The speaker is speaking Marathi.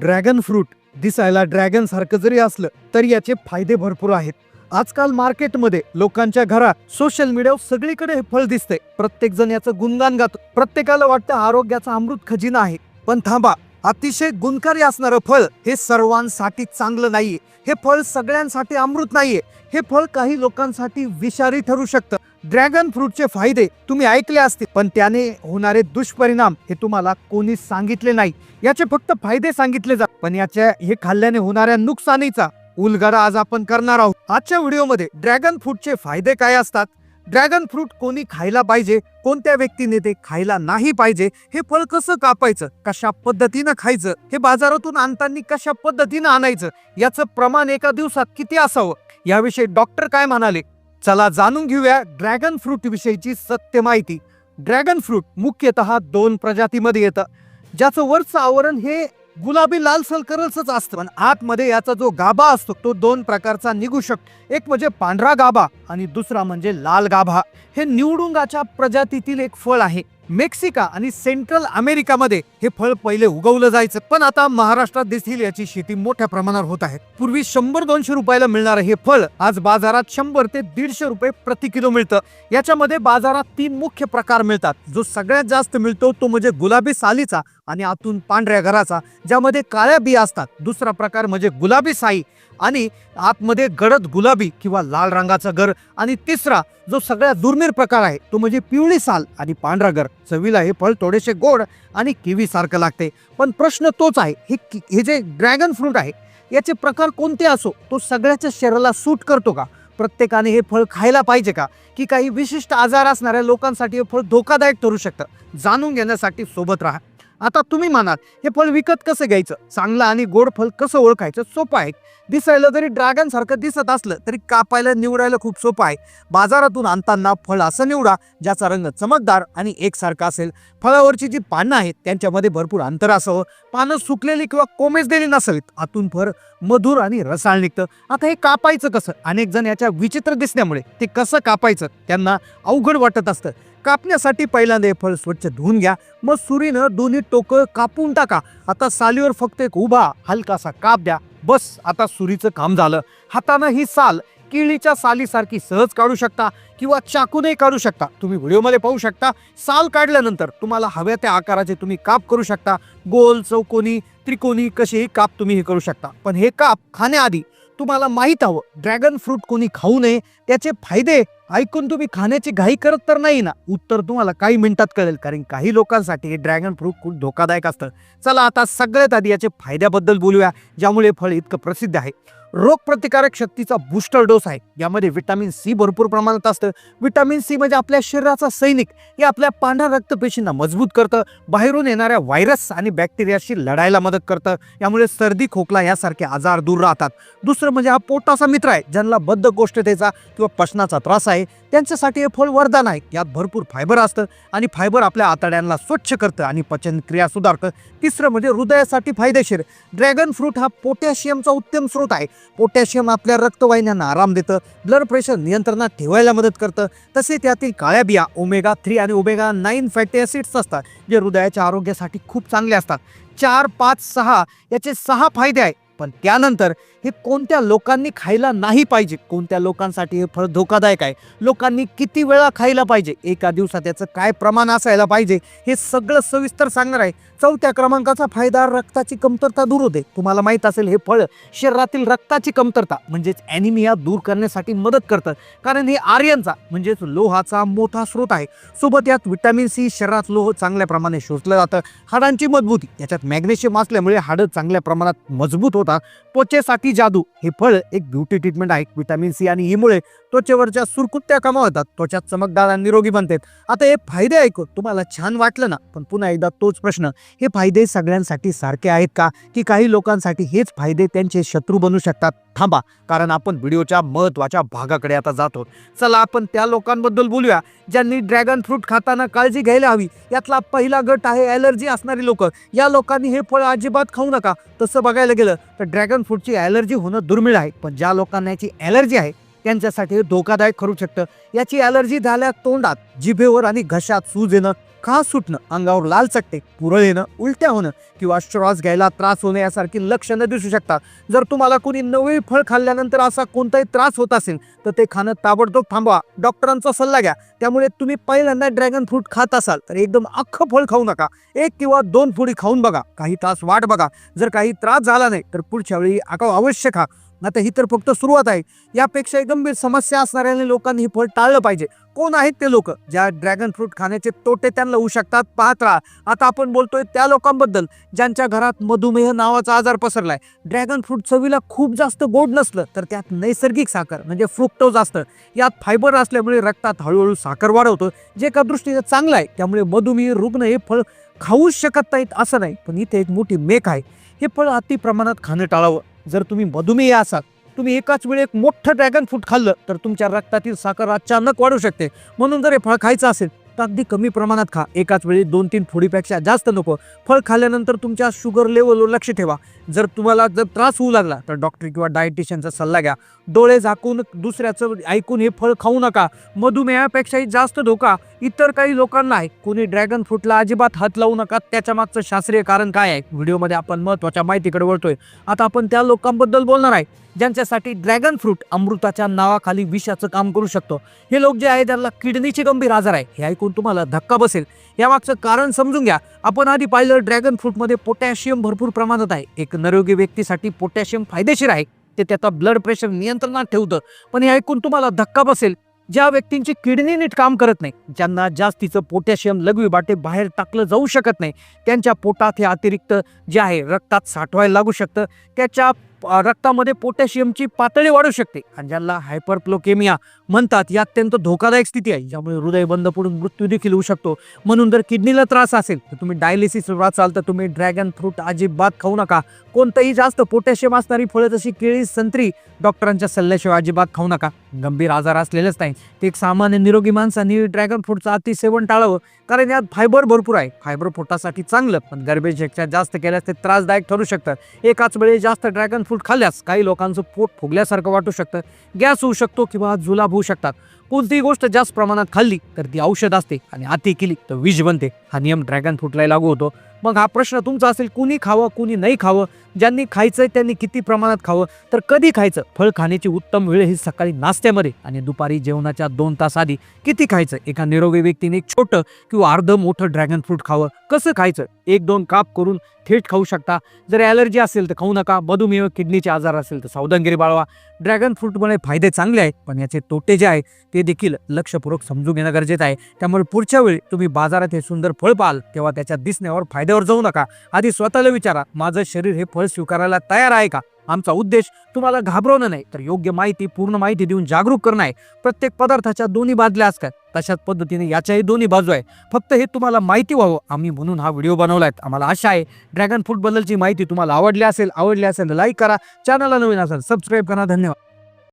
ड्रॅगन फ्रूट दिसायला ड्रॅगन सारखं जरी असलं तरी याचे फायदे भरपूर आहेत. आजकाल मार्केटमध्ये लोकांच्या घरात सोशल मीडियावर सगळीकडे हे फळ दिसतंय. प्रत्येक जण याचं गुणगान गातो. प्रत्येकाला वाटतं आरोग्याचा अमृत खजिना आहे. पण थांबा अतिशय गुणकारी असणारं फळ हे सर्वांसाठी चांगलं नाहीये. हे फळ सगळ्यांसाठी अमृत नाहीये. हे फळ काही लोकांसाठी विषारी ठरू शकतं. ड्रॅगन फ्रूटचे फायदे तुम्ही ऐकले असतील पण त्याने होणारे दुष्परिणाम हे तुम्हाला कोणी सांगितले नाही. याचे फक्त फायदे सांगितले जात पण याच्या हे खाल्ल्याने होणाऱ्या नुकसानीचा उलगडा आज आपण करणार आहोत. आजच्या व्हिडिओमध्ये ड्रॅगन फ्रूटचे फायदे काय असतात? ड्रॅगन फ्रूट कोणी खायला पाहिजे? कोणत्या व्यक्तीने ते खायला नाही पाहिजे? हे फळ कसं कापायचं? कशा पद्धतीनं खायचं? हे बाजारातून आणताना कशा पद्धतीनं आणायचं? याचं प्रमाण एका दिवसात किती असावं? याविषयी डॉक्टर काय म्हणाले? चला जाणून घेऊया ड्रॅगन फ्रूट विषयीची सत्य माहिती. ड्रॅगन फ्रूट मुख्यतः दोन प्रजातीमध्ये येतं. ज्याचं वरचं आवरण हे गुलाबी लाल सलकरलच असतं. पण आतमध्ये याचा जो गाभा असतो तो दोन प्रकारचा निघू शकतो. एक म्हणजे पांढरा गाभा आणि दुसरा म्हणजे लाल गाभा. हे निवडुंगाच्या प्रजातीतील एक फळ आहे. मेक्सिका आणि सेंट्रल अमेरिकामध्ये हे फळ पहिले उगवलं जायचं. पण आता महाराष्ट्रात देखील याची शेती मोठ्या प्रमाणावर होत आहे. पूर्वी शंभर दोनशे रुपयाला मिळणारं हे फळ आज बाजारात शंभर ते दीडशे रुपये प्रति किलो मिळतं. याच्यामध्ये बाजारात तीन मुख्य प्रकार मिळतात. जो सगळ्यात जास्त मिळतो तो म्हणजे गुलाबी सालीचा. आणि आतून पांढऱ्या घराचा ज्यामध्ये काळ्या बिया असतात. दुसरा प्रकार म्हणजे गुलाबी साई आणि आतमध्ये गडद गुलाबी किंवा लाल रंगाचा गर आणि तिसरा जो सगळ्यात दुर्मिळ प्रकार आहे तो म्हणजे पिवळी साल आणि पांढरा गर चवीला हे फळ थोडेसे गोड आणि किवी सारखं लागते. पण प्रश्न तोच आहे हे कि- हे जे ड्रॅगन फ्रूट आहे याचे प्रकार कोणते असो तो सगळ्याच्या शरीराला सूट करतो का? प्रत्येकाने हे फळ खायला पाहिजे का? की काही विशिष्ट आजार असणाऱ्या लोकांसाठी हे फळ धोकादायक ठरू शकतं? जाणून घेण्यासाठी सोबत राहा. आता तुम्ही म्हणाल हे फळ विकत कसं घ्यायचं? चांगलं आणि गोड फळ कसं ओळखायचं? सोपं आहे. दिसायला जरी ड्रॅगन सारखं दिसत असलं तरी कापायला निवडायला खूप सोपं आहे. बाजारातून आणताना फळ असं निवडा ज्याचा रंग चमकदार आणि एकसारखा असेल. फळावरची जी पानं आहेत त्यांच्यामध्ये भरपूर अंतर असावं पानं सुकलेली किंवा कोमेजलेली नसावीत. आतून फळ मधुर आणि रसाळ निघतं. आता हे कापायचं कसं? अनेक जण याच्या विचित्र दिसण्यामुळे ते कसं कापायचं? त्यांना अवघड वाटत असतं. कापण्यासाठी पहिल्यांदा हे फळ स्वच्छ धुवून घ्या. मग सुरीनं दोन्ही टोकं कापून टाका. आता सालीवर फक्त एक उभा हलकासा काप द्या. बस आता सुरीचं काम झालं. हातानं ही साल केळीच्या सालीसारखी सहज काढू शकता किंवा चाकूनही काढू शकता. तुम्ही व्हिडिओमध्ये पाहू शकता साल काढल्यानंतर तुम्हाला हव्या त्या आकाराचे तुम्ही काप करू शकता. गोल चौकोनी त्रिकोणी कसेही काप तुम्ही हे करू शकता. पण हे काप खाण्याआधी तुम्हाला माहीत हवं ड्रॅगन फ्रूट कोणी खाऊ नये त्याचे फायदे ऐकून तुम्ही खाण्याची घाई करत तर नाही ना. उत्तर तुम्हाला काही मिनिटात कळेल कारण काही लोकांसाठी हे ड्रॅगन फ्रूट खूप धोकादायक असतं. चला आता सगळ्यात आधी याचे फायद्याबद्दल बोलूया ज्यामुळे फळ इतकं प्रसिद्ध आहे. रोगप्रतिकारक शक्तीचा बूस्टर डोस आहे. यामध्ये विटामिन सी भरपूर प्रमाणात असतं. विटामिन सी म्हणजे आपल्या शरीराचा सैनिक. हे आपल्या पांढऱ्या रक्तपेशींना मजबूत करतं. बाहेरून येणाऱ्या व्हायरस आणि बॅक्टेरियाशी लढायला मदत करतं. यामुळे सर्दी खोकला यासारखे आजार दूर राहतात. दुसरं म्हणजे हा पोटाचा मित्र आहे ज्यांना बद्ध गोष्ठतेचा किंवा पचनाचा त्रास आहे. त्यांच्यासाठी हे फळ वरदान आहे. यात भरपूर फायबर असतं आणि फायबर आपल्या आतड्यांना स्वच्छ करतं आणि पचनक्रिया सुधारतं. तिसरं म्हणजे हृदयासाठी फायदेशीर. ड्रॅगन फ्रूट हा पोटॅशियमचा उत्तम स्रोत आहे. पोटॅशियम आपल्या रक्तवाहिन्यांना आराम देतं ब्लड प्रेशर नियंत्रणात ठेवायला मदत करतं. तसे त्यातील काळ्या बिया ओमेगा थ्री आणि ओमेगा नाईन फॅटी ॲसिड्स असतात जे हृदयाच्या आरोग्यासाठी खूप चांगले असतात. चार पाच सहा याचे सहा फायदे आहेत. पण त्यानंतर हे कोणत्या लोकांनी खायला नाही पाहिजे? कोणत्या लोकांसाठी हे फळ धोकादायक आहे? लोकांनी किती वेळा खायला पाहिजे? एका दिवसात याचं काय प्रमाण असायला पाहिजे? हे सगळं सविस्तर सांगणार आहे. चौथ्या क्रमांकाचा फायदा रक्ताची कमतरता दूर होते. तुम्हाला माहीत असेल हे फळ शरीरातील रक्ताची कमतरता म्हणजेच ॲनिमिया दूर करण्यासाठी मदत करतं. कारण हे आर्यनचा म्हणजेच लोहाचा मोठा स्रोत आहे. सोबत यात विटॅमिन सी शरीरात लोह चांगल्या प्रमाणे शोषलं जातं. हाडांची मजबूती याच्यात मॅग्नेशियम असल्यामुळे हाडं चांगल्या प्रमाणात मजबूत होतात. त्वचेसाठी जादू. हे फळ एक ब्युटी ट्रीटमेंट आहे. विटामिन सी आणि ईमुळे त्वचेवरच्या सुरकुत्या कमा होतात. त्वचा चमकदार आणि निरोगी बनतात. आता हे फायदे ऐकून तुम्हाला छान वाटलं ना? पण पुन्हा एकदा तोच प्रश्न. हे फायदे सगळ्यांसाठी सारखे आहेत का? की काही लोकांसाठी हेच फायदे त्यांचे शत्रू बनू शकतात? थांबा. कारण आपण व्हिडिओच्या महत्त्वाच्या भागाकडे आता जातो चला आपण त्या लोकांबद्दल बोलूया. ज्यांनी ड्रॅगन फ्रूट खाताना काळजी घ्यायला हवी. यातला पहिला गट आहे ॲलर्जी असणारी लोक. या लोकांनी हे फळ अजिबात खाऊ नका. तसं बघायला गेलं तर ड्रॅगन फ्रूटची ॲलर्जी होणं दुर्मिळ आहे. पण ज्या लोकांना याची ॲलर्जी आहे त्यांच्यासाठी धोकादायक ठरू शकतं. याची ॲलर्जी झाल्या तोंडात जिभेवर आणि घशात सूज येणं खास सुटणं अंगावर लाल चट्टे पुरळ येणं उलट्या होणं किंवा श्वास घ्यायला त्रास होणे यासारखी लक्षणं दिसू शकतात. जर तुम्हाला कोणी नवे फळ खाल्ल्यानंतर असा कोणताही त्रास होत असेल तर ते खाणं ताबडतोब थांबवा. डॉक्टरांचा सल्ला घ्या. त्यामुळे तुम्ही पहिल्यांदा ड्रॅगन फ्रूट खात असाल तर एकदम अख्खं फळ खाऊ नका. एक किंवा दोन फुडी खाऊन बघा. काही तास वाट बघा. जर काही त्रास झाला नाही तर पुढच्या वेळी आगाऊ अवश्य खा. आता ही तर फक्त सुरुवात आहे. यापेक्षा गंभीर समस्या असणाऱ्या लोकांनी हे फळ टाळलं पाहिजे. कोण आहेत ते लोक? ज्या ड्रॅगन फ्रूट खाण्याचे तोटे त्यांना होऊ शकतात? पाहत राहा. आता आपण बोलतोय त्या लोकांबद्दल ज्यांच्या घरात मधुमेह नावाचा आजार पसरलाय. ड्रॅगन फ्रूट चवीला खूप जास्त गोड नसलं तर त्यात नैसर्गिक साखर म्हणजे फ्रुक्टोज असतं. यात फायबर असल्यामुळे रक्तात हळूहळू साखर वाढवतो. जे एका दृष्टीने चांगलं आहे त्यामुळे मधुमेह रुग्ण हे फळ खाऊच शकत नाहीत असं नाही पण इथे एक मोठी मेक आहे. हे फळ अति प्रमाणात खाणं टाळावं. जर तुम्ही मधुमेह असाल तुम्ही एकाच वेळी एक मोठं ड्रॅगन फ्रूट खाल्लं तर तुमच्या रक्तातील साखर अचानक वाढू शकते. म्हणून जर हे फळ खायचं असेल तर अगदी कमी प्रमाणात खा. एकाच वेळी दोन तीन फोडीपेक्षा जास्त नको. फळ खाल्ल्यानंतर तुमच्या शुगर लेवलवर लक्ष ठेवा. जर तुम्हाला जर त्रास होऊ लागला तर डॉक्टर किंवा डायटिशियनचा सल्ला घ्या. डोळे झाकून दुसऱ्याचं ऐकून हे फळ खाऊ नका. मधुमेहापेक्षाही जास्त धोका. इतर काही लोकांना आहे कोणी ड्रॅगन फ्रूटला अजिबात हात लावू नका. त्याच्या मागचं शास्त्रीय कारण काय आहे? व्हिडिओमध्ये आपण महत्त्वाच्या माहितीकडे वळतोय. आता आपण त्या लोकांबद्दल बोलणार आहे. ज्यांच्यासाठी ड्रॅगन फ्रूट अमृताच्या नावाखाली विषाचं काम करू शकतो. हे लोक जे आहे त्यांना किडनीचे गंभीर आजार आहे. हे ऐकून ऐकून तुम्हाला धक्का बसेल. यामागचं कारण समजून घ्या. आपण आधी पाहिलं ड्रॅगन फ्रूटमध्ये पोटॅशियम भरपूर प्रमाणात आहे. एक निरोगी व्यक्तीसाठी पोटॅशियम फायदेशीर आहे. ते त्याचा ब्लड प्रेशर नियंत्रणात ठेवतं. पण हे ऐकून तुम्हाला धक्का बसेल. ज्या व्यक्तींची किडनी नीट काम करत नाही ज्यांना जास्तीचं पोटॅशियम लघवी बाटे बाहेर टाकलं जाऊ शकत नाही त्यांच्या पोटात हे अतिरिक्त जे आहे रक्तात साठवायला लागू शकतं. त्याच्या रक्तामध्ये पोटॅशियमची पातळी वाढू शकते. आणि ज्यांना हायपरप्लोकेमिया म्हणतात ही अत्यंत धोकादायक स्थिती आहे. ज्यामुळे हृदय बंद पडून मृत्यू देखील होऊ शकतो. म्हणून जर किडनीला त्रास असेल तर तुम्ही डायलिसिस असाल तर तुम्ही ड्रॅगन फ्रूट अजिबात खाऊ नका. कोणतंही जास्त पोटॅशियम असणारी फळं जशी केळी संत्री डॉक्टरांच्या सल्ल्याशिवाय अजिबात खाऊ नका. गंभीर आजार असलेलेच नाही. ते एक सामान्य निरोगी माणसांनी ड्रॅगन फ्रूटचं अतिसेवन टाळावं. कारण यात फायबर भरपूर आहे. फायबर पोटासाठी चांगलं पण गरजेपेक्षा जास्त केल्यास ते त्रासदायक ठरू शकतात एकाच वेळी जास्त ड्रॅगन फ्रूट खाल्ल्यास काही लोकांचं पोट फुगल्यासारखं वाटू शकतं. गॅस होऊ शकतो किंवा जुलाब होऊ शकतात. कोणतीही गोष्ट जास्त प्रमाणात खाल्ली तर ती औषध असते आणि अति केली तर विष बनते. हा नियम ड्रॅगन फ्रूटलाही लागू होतो. मग हा प्रश्न तुमचा असेल कुणी खावं कुणी नाही खावं? ज्यांनी खायचंय त्यांनी किती प्रमाणात खावं? तर कधी खायचं? फळ खाण्याची उत्तम वेळ ही सकाळी नाश्त्यामध्ये आणि दुपारी जेवणाच्या दोन तास आधी किती खायचं? एका निरोगी व्यक्तीने एक छोटं किंवा अर्ध मोठं ड्रॅगन फ्रूट खावं. कसं खायचं? एक दोन काप करून थेट खाऊ शकता. जर ॲलर्जी असेल तर खाऊ नका. मधुमेह किडनीचे आजार असेल तर सावधानगिरी बाळवा. ड्रॅगन फ्रूटमुळे फायदे चांगले आहेत पण याचे तोटे जे आहे ते देखील लक्षपूर्वक समजून घेणं गरजेचं आहे. त्यामुळे पुढच्या वेळी तुम्ही बाजारात हे सुंदर फळ पाहाल तेव्हा त्याच्या दिसण्यावर फायद्यावर जाऊ नका. आधी स्वतःला विचारा माझं शरीर हे फळ स्वीकारायला तयार आहे का? आमचा उद्देश तुम्हाला घाबरवणं नाही तर योग्य माहिती पूर्ण माहिती देऊन जागरूक करणं आहे. प्रत्येक पदार्थाच्या दोन्ही बाजल्या असतात. तशाच पद्धतीने याच्याही दोन्ही बाजू आहे. फक्त हे तुम्हाला माहिती व्हावं. आम्ही म्हणून हा व्हिडिओ बनवला आहे आम्हाला आशा आहे ड्रॅगन फ्रूटबद्दलची माहिती तुम्हाला आवडली असेल आवडली असेल लाईक करा. चॅनलला नवीन असेल सबस्क्राईब करा. धन्यवाद.